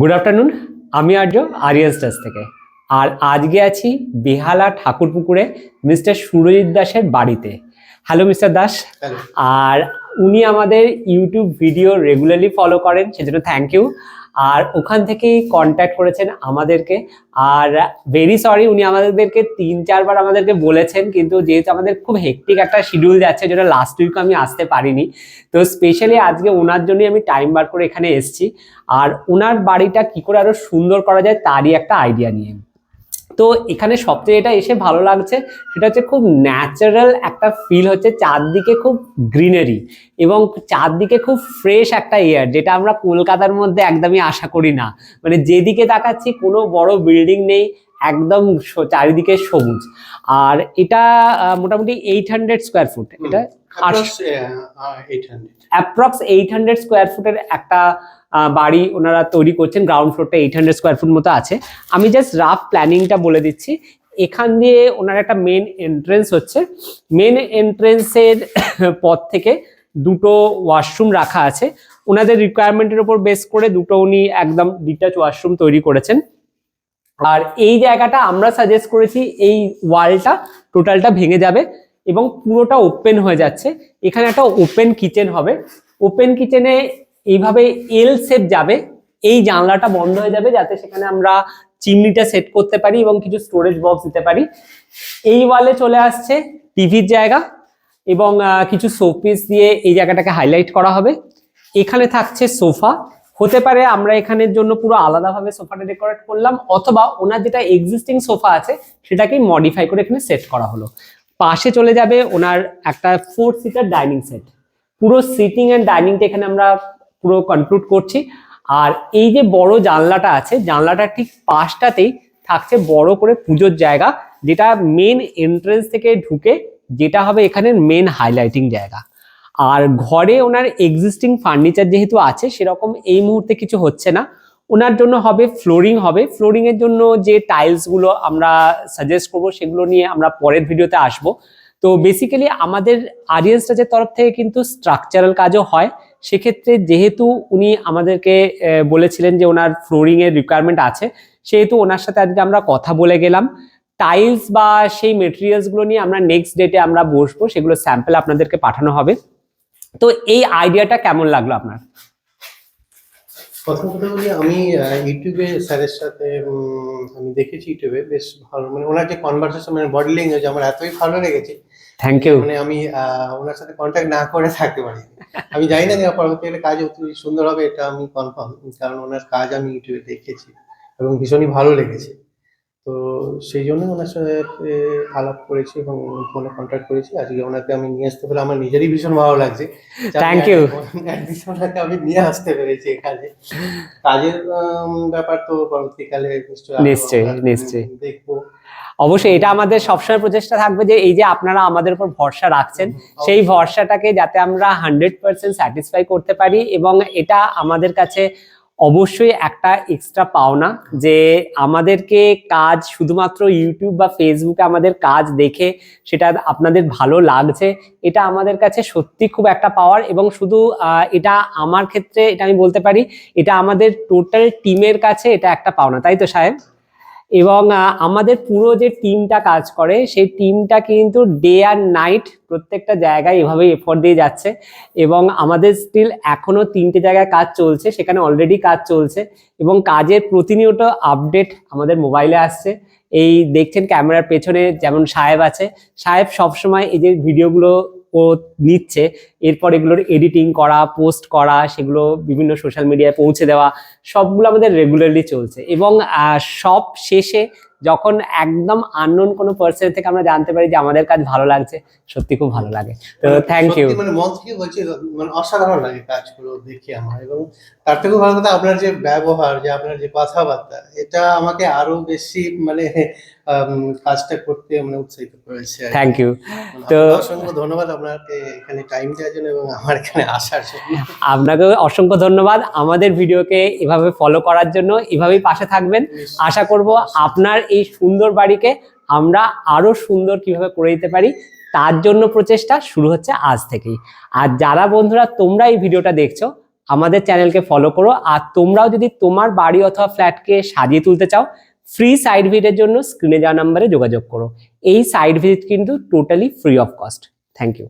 Good afternoon আমি আর্য Arias Das থেকে। আর আজকে আছি বেহালা ঠাকুরপুকুরে মিস্টার সুরজিৎ দাসের বাড়িতে। Hello mister Das. আর উনি আমাদের ইউটিউব ভিডিও রেগুলারলি ফলো করেন সেজন্য থ্যাংক ইউ আর ওখান থেকেই কন্ট্যাক্ট করেছেন আমাদেরকে। আর ভেরি সরি উনি আমাদেরকে তিন, চারবার আমাদেরকে বলেছেন, কিন্তু যেহেতু আমাদের খুব হেকটিক একটা শিডিউল যাচ্ছে, যেটা লাস্ট উইক আমি আসতে পারিনি, তো স্পেশালি আজকে ওনার জন্যই আমি টাইম বার করে এখানে এসেছি। আর ওনার বাড়িটা কি করে আরও সুন্দর করা যায়, তারই একটা আইডিয়া নিয়ে। তো এখানে সবচেয়ে এটা এসে ভালো লাগছে সেটা হচ্ছে খুব ন্যাচারাল একটা ফিল হচ্ছে চারদিকে খুব গ্রিনারি এবং চারদিকে খুব ফ্রেশ একটা এয়ার যেটা আমরা কলকাতার মধ্যে একদমই আশা করি না। মানে যেদিকে তাকাচ্ছি কোনো বড় বিল্ডিং নেই, একদম চারিদিকে সবুজ। আর এটা মোটামুটি এইট হান্ড্রেড স্কোয়ার ফুট এটা Approx, 800. Approx eight hundred square ফুটের একটা বাড়ি ওনারা তৈরি করছেন গ্রাউন্ড ফ্লোরটা এইট হান্ড্রেড স্কোয়ার ফুট মতো আছে। আমি জাস্ট রাফ প্ল্যানিংটা বলে দিচ্ছি। এখান দিয়ে ওনার একটা মেন এন্ট্রেন্স হচ্ছে। মেন এন্ট্রেন্সের পর থেকে দুটো ওয়াশরুম রাখা আছে। ওনাদের রিকোয়ারমেন্টের উপর বেস করে দুটো উনি একদম ডিটাচ ওয়াশরুম তৈরি করেছেন। আর এই জায়গাটা আমরা সাজেস্ট করেছি এই ওয়ালটা টোটালটা ভেঙে যাবে। এবং পুরোটা ওপেন হয়ে যাচ্ছে। এখানে একটা ওপেন কিচেন হবে। ওপেন কিচেনে এইভাবে এল শেপ যাবে। এই জানলাটা বন্ধ হয়ে যাবে যাতে সেখানে আমরা চিমনিটা সেট করতে পারি এবং কিছু স্টোরেজ বক্স দিতে পারি। এই ওয়ালে চলে আসছে টিভির জায়গা এবং কিছু শোপিস দিয়ে এই জায়গাটাকে হাইলাইট করা হবে। এখানে থাকছে সোফা হতে পারে আমরা এখানের জন্য পুরো আলাদাভাবে সোফাটা ডেকোরেট করলাম অথবা ওনার যেটা এক্সিস্টিং সোফা আছে সেটাকেই মডিফাই করে এখানে সেট করা হলো। পাশে চলে যাবে ওনার একটা ফোর সিটার ডাইনিং সেট পুরো সিটিং অ্যান্ড ডাইনিংটা এখানে আমরা পুরো কনক্লুড করছি। আর এই যে বড় জানলাটা আছে জানলাটার ঠিক পাশটাতেই থাকছে বড় করে পুজোর জায়গা, যেটা মেন এন্ট্রেন্স থেকে ঢুকে যেটা হবে এখানের মেন হাইলাইটিং জায়গা। আর ঘরে ওনার এক্সিস্টিং ফার্নিচার যেহেতু আছে, সেরকম এই মুহূর্তে কিছু হচ্ছে না। ওনার জন্য হবে ফ্লোরিং হবে। ফ্লোরিং এর জন্য যে টাইলসগুলো আমরা সাজেস্ট করব, সেগুলো নিয়ে আমরা পরের ভিডিওতে আসব। তো বেসিক্যালি আমাদের আরিয়ান স্টাচের তরফ থেকে কিন্তু স্ট্রাকচারাল কাজও হয়। সেক্ষেত্রে যেহেতু উনি আমাদেরকে বলেছিলেন যে ওনার ফ্লোরিং এর রিকোয়ারমেন্ট আছে, সেহেতু ওনার সাথে আজকে আমরা কথা বলে গেলাম। টাইলস বা সেই মেটেরিয়ালসগুলো নিয়ে আমরা নেক্সট ডেটে আমরা বসবো, সেগুলো স্যাম্পল আপনাদেরকে পাঠানো হবে। তো এই আইডিয়াটা কেমন লাগল আপনার? প্রথম কথা বলি আমি ইউটিউবে স্যারের সাথে আমি দেখেছি ইউটিউবে বেশ ভালো মানে ওনার যে কনভারসেশন মানে বডি ল্যাঙ্গুয়েজ আমার এতই ভালো লেগেছে থ্যাংক ইউ মানে আমি ওনার সাথে কন্ট্যাক্ট না করে থাকতে পারি আমি জানি না যে পরবর্তীকালে কাজ অতি সুন্দর হবে এটা আমি কনফার্ম কারণ ওনার কাজ আমি ইউটিউবে দেখেছি এবং ভীষণই ভালো লেগেছে। তো সেই জন্য ওনার সাথে আলাপ করেছি এবং ফোনে কন্ট্যাক্ট করেছি। আজকে ওনাকে আমি নিয়ে আসতে পেরে আমার নিজেরই ভীষণ ভালো লাগছে। থ্যাংক ইউ ওনাকে আমি নিয়ে আসতে পেরেছি এখানে। কাজের ব্যাপার তো পরবর্তীকালে নিশ্চয়ই, নিশ্চয়ই। দেখব। অবশ্যই এটা আমাদের সবসময় প্রচেষ্টা থাকবে যে এই যে আপনারা আমাদের উপর ভরসা রাখছেন সেই ভরসাটাকে যাতে আমরা হান্ড্রেড পার্সেন্ট স্যাটিসফাই করতে পারি এবং এটা আমাদের কাছে অবশ্যই একটা এক্সট্রা পাওনা যে আমাদেরকে কাজ শুধুমাত্র ইউটিউব বা ফেসবুকে আমাদের কাজ দেখে সেটা আপনাদের ভালো লাগছে, এটা আমাদের কাছে সত্যি খুব একটা পাওয়ার এবং শুধু এটা আমার ক্ষেত্রে এটা আমি বলতে পারি, এটা আমাদের টোটাল টিমের কাছে এটা একটা পাওনা, তাই তো সাহেব? এবং আমাদের পুরো যে টিমটা কাজ করে, সেই টিমটা কিন্তু ডে আর নাইট প্রত্যেকটা জায়গায় এভাবে এফোর্ট দিয়ে যাচ্ছে এবং আমাদের স্টিল এখনও তিনটে জায়গায় কাজ চলছে, সেখানে অলরেডি কাজ চলছে এবং কাজের প্রতিনিয়ত আপডেট আমাদের মোবাইলে আসছে। এই দেখছেন ক্যামেরার পেছনে যেমন সাহেব আছে, সাহেব সবসময় এই যে ভিডিওগুলো নিচ্ছে। এরপর এগুলোর এডিটিং করা পোস্ট করা, সেগুলো বিভিন্ন সোশ্যাল মিডিয়ায় পৌঁছে দেওয়া, সবগুলো আমাদের রেগুলারলি চলছে। এবং সব শেষে যখন একদম আননোন কোনো পার্সন থেকে আমরা জানতে পারি যে আমাদের কাজ ভালো লাগছে সত্যি খুব ভালো লাগে। তো থ্যাংক ইউ মানে মন থেকে বলছি মানে অসাধারণ লাগে কাজগুলো দেখি আমার এবং তার থেকেও ভালো কথা আপনার যে ব্যবহার যে আপনার যে কথাবার্তা এটা আমাকে আরও বেশি মানে কাজটা করতে মানে উৎসাহিত করেছে থ্যাংক ইউ মানে তো- অসংখ্য ধন্যবাদ আপনাকে এখানে টাইম দেওয়ার জন্য এবং আমার এখানে আসার জন্য। আপনাকে অসংখ্য ধন্যবাদ আমাদের ভিডিওকে এভাবে ফলো করার জন্য। এভাবেই পাশে থাকবেন। আশা করব আপনার এই সুন্দর বাড়িকে আমরা আরও সুন্দর কীভাবে করে দিতে পারি, তার জন্য প্রচেষ্টা শুরু হচ্ছে আজ থেকেই। আর যারা বন্ধুরা তোমরা এই ভিডিওটা দেখছ, আমাদের চ্যানেলকে ফলো করো, আর তোমরাও যদি তোমার বাড়ি অথবা ফ্ল্যাটকে সাজিয়ে তুলতে চাও ফ্রি সাইড ভিজিটের জন্য স্ক্রিনে যাওয়া নাম্বারে যোগাযোগ করো। এই সাইড ভিজিট কিন্তু totally free of cost thank you